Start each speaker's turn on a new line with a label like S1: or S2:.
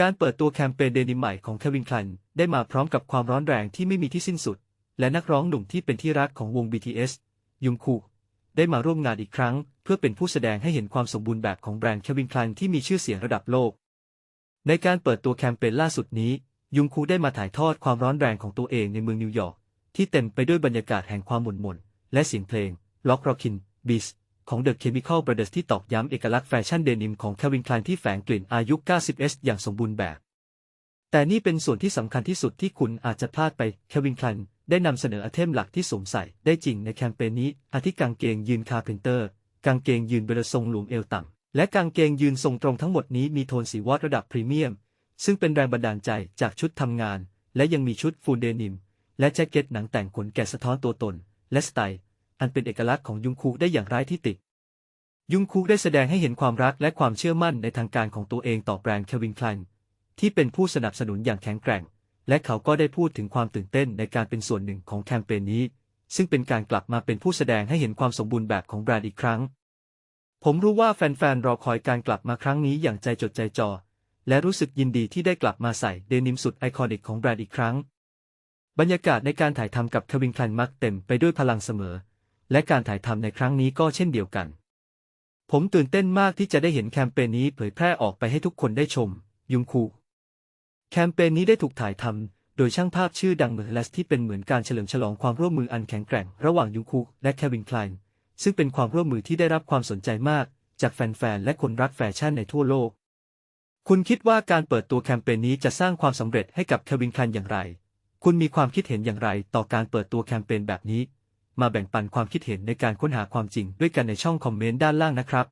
S1: การเปิดตัวแคมเปญเดนิมใหม่ของเควินคลันได้มาพร้อมกับความร้อนแรงที่ไม่มีที่สิ้นสุด และนักร้องหนุ่มที่เป็นที่รักของวง BTS ยุงคูได้มาร่วมงานอีกครั้ง เพื่อเป็นผู้แสดงให้เห็นความสมบูรณ์แบบของแบรนด์เควินคลันที่มีชื่อเสียงระดับโลก ในการเปิดตัวแคมเปญล่าสุดนี้ ยุงคูได้มาถ่ายทอดความร้อนแรงของตัวเองในเมืองนิวยอร์กที่เต็มไปด้วยบรรยากาศแห่งความหม่นหม่นและเสียงเพลงล็อกรอคินบีส ของ The Chemical Brothers ที่ตอกย้ำเอกลักษณ์แฟชั่นเดนิมของเควินคลันที่แฝงกลิ่นอายุ 90s อย่างสมบูรณ์แบบ แต่นี่เป็นส่วนที่สำคัญที่สุดที่คุณอาจจะพลาดไปเควินคลันได้นำเสนอไอเทมหลักที่สวมใส่ได้จริงในแคมเปญนี้ อาทิกางเกงยืนคาร์เพนเตอร์ กางเกงยืนเบลทรงหลวมเอวต่ำ และกางเกงยืนทรงตรงทั้งหมดนี้มีโทนสีวอดระดับพรีเมียม ซึ่งเป็นแรงบันดาลใจจากชุดทำงาน และยังมีชุดฟูลเดนิม และแจ็คเก็ตหนังแต่งขนแกะสะท้อนตัวตน และสไตล์ อันเป็นเอกลักษณ์ของยุงคูได้อย่างไร้ที่ติยุงคูได้แสดงให้เห็นความรักและความเชื่อมั่นในทางการของตัวเองต่อแบรนด์เควินคลันที่เป็นผู้สนับสนุนอย่างแข็งแกร่ง และเขาก็ได้พูดถึงความตื่นเต้นในการเป็นส่วนหนึ่งของแคมเปญนี้ ซึ่งเป็นการกลับมาเป็นผู้แสดงให้เห็นความสมบูรณ์แบบของแบรนด์อีกครั้ง ผมรู้ว่าแฟนๆรอคอยการกลับมาครั้งนี้อย่างใจจดใจจ่อและรู้สึกยินดีที่ได้กลับมาใส่เดนิมสุดไอคอนิกของแบรนด์อีกครั้ง บรรยากาศในการถ่ายทำกับเควินคลันมักเต็มไปด้วยพลังเสมอ และการถ่ายทำในครั้งนี้ก็เช่นเดียวกัน ผมตื่นเต้นมากที่จะได้เห็นแคมเปญนี้เผยแพร่ออกไปให้ทุกคนได้ชม ยุงคูแคมเปญนี้ได้ถูกถ่ายทำโดยช่างภาพชื่อดังเมอร์เลสที่เป็นเหมือนการเฉลิมฉลองความร่วมมืออันแข็งแกร่งระหว่างยุงคูและเควินคลันซึ่งเป็นความร่วมมือที่ได้รับความสนใจมาก จากแฟนๆและคนรักแฟชั่นในทั่วโลก คุณคิดว่าการเปิดตัวแคมเปญนี้จะสร้างความสำเร็จให้กับเควินคลันอย่างไร คุณมีความคิดเห็นอย่างไรต่อการเปิดตัวแคมเปญแบบนี้ มาแบ่งปันความคิดเห็นในการค้นหาความจริงด้วยกันในช่องคอมเมนต์ด้านล่างนะครับ